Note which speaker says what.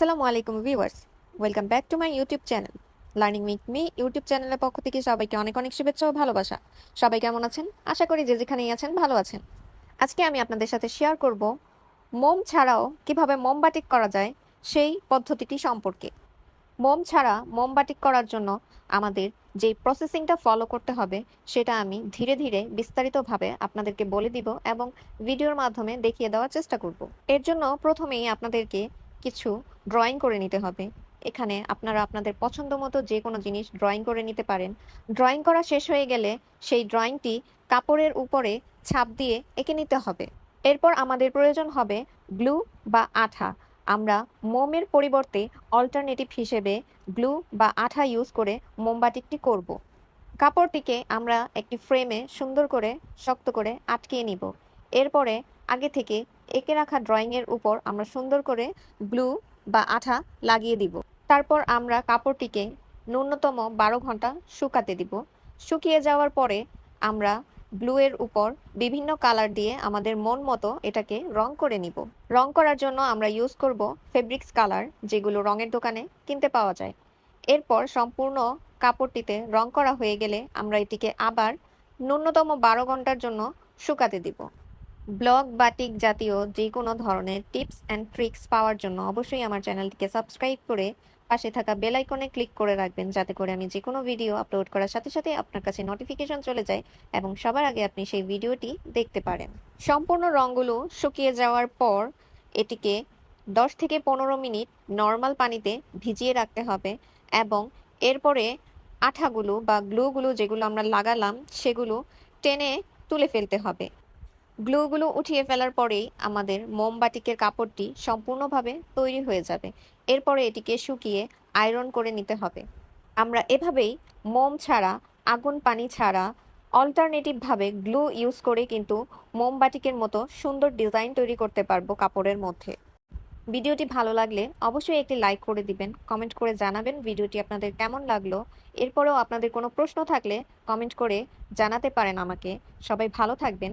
Speaker 1: আসসালামু আলাইকুম viewers. Welcome back to my YouTube channel learning with me YouTube চ্যানেলের পক্ষ থেকে সবাইকে অনেক অনেক শুভেচ্ছা ও ভালোবাসা। সবাই কেমন আছেন? আশা করি যে যেখানেই আছেন ভালো আছেন। আজকে আমি আপনাদের সাথে শেয়ার করব মোম ছাড়াও কীভাবে মোমবাটিক করা যায় সেই পদ্ধতিটি সম্পর্কে। মোম ছাড়া মোমবাটিক করার জন্য আমাদের যে প্রসেসিংটা ফলো করতে হবে, সেটা আমি ধীরে ধীরে বিস্তারিতভাবে আপনাদেরকে বলে দিব এবং ভিডিওর মাধ্যমে দেখিয়ে দেওয়ার চেষ্টা করব। এর জন্য প্রথমেই আপনাদেরকে কিছু ড্রয়িং করে নিতে হবে। এখানে আপনারা আপনাদের পছন্দ মতো যে কোনো জিনিস ড্রয়িং করে নিতে পারেন। ড্রয়িং করা শেষ হয়ে গেলে সেই ড্রয়িংটি কাপড়ের উপরে ছাপ দিয়ে এঁকে নিতে হবে। এরপর আমাদের প্রয়োজন হবে গ্লু বা আঠা। আমরা মোমের পরিবর্তে অল্টারনেটিভ হিসেবে গ্লু বা আঠা ইউজ করে মোমবাতিকটি করব। কাপড়টিকে আমরা একটি ফ্রেমে সুন্দর করে শক্ত করে আটকিয়ে নিব। এরপরে আগে থেকে এঁকে রাখা ড্রয়িংয়ের উপর আমরা সুন্দর করে ব্লু বা আঠা লাগিয়ে দিব। তারপর আমরা কাপড়টিকে ন্যূনতম বারো ঘণ্টা শুকাতে দিব। শুকিয়ে যাওয়ার পরে আমরা ব্লু এর উপর বিভিন্ন কালার দিয়ে আমাদের মন মতো এটাকে রং করে নিব। রং করার জন্য আমরা ইউজ করব ফেব্রিক্স কালার যেগুলো রঙের দোকানে কিনতে পাওয়া যায়। এরপর সম্পূর্ণ কাপড়টিতে রং করা হয়ে গেলে আমরা এটিকে আবার ন্যূনতম বারো ঘণ্টার জন্য শুকাতে দিব। ব্লগ বাটিক জাতীয় যে কোনো ধরনের টিপস অ্যান্ড ট্রিক্স পাওয়ার জন্য অবশ্যই আমার চ্যানেলটিকে সাবস্ক্রাইব করে পাশে থাকা বেল আইকনে ক্লিক করে রাখবেন, যাতে করে আমি যে কোনো ভিডিও আপলোড করার সাথে সাথে আপনার কাছে নোটিফিকেশন চলে যায় এবং সবার আগে আপনি সেই ভিডিওটি দেখতে পারেন। সম্পূর্ণ রঙগুলো শুকিয়ে যাওয়ার পর এটিকে দশ থেকে পনেরো মিনিট নর্মাল পানিতে ভিজিয়ে রাখতে হবে এবং এরপরে আঠাগুলো বা গ্লুগুলো যেগুলো আমরা লাগালাম সেগুলো টেনে তুলে ফেলতে হবে। গ্লুগুলো উঠিয়ে ফেলার পরেই আমাদের মোমবাটিকের কাপড়টি সম্পূর্ণভাবে তৈরি হয়ে যাবে। এরপরে এটিকে শুকিয়ে আয়রন করে নিতে হবে। আমরা এভাবেই মোম ছাড়া, আগুন পানি ছাড়া, অল্টারনেটিভভাবে গ্লু ইউজ করে কিন্তু মোমবাটিকের মতো সুন্দর ডিজাইন তৈরি করতে পারব কাপড়ের মধ্যে। ভিডিওটি ভালো লাগলে অবশ্যই একটি লাইক করে দিবেন, কমেন্ট করে জানাবেন ভিডিওটি আপনাদের কেমন লাগল। এরপরেও আপনাদের কোনো প্রশ্ন থাকলে কমেন্ট করে জানাতে পারেন আমাকে। সবাই ভালো থাকবেন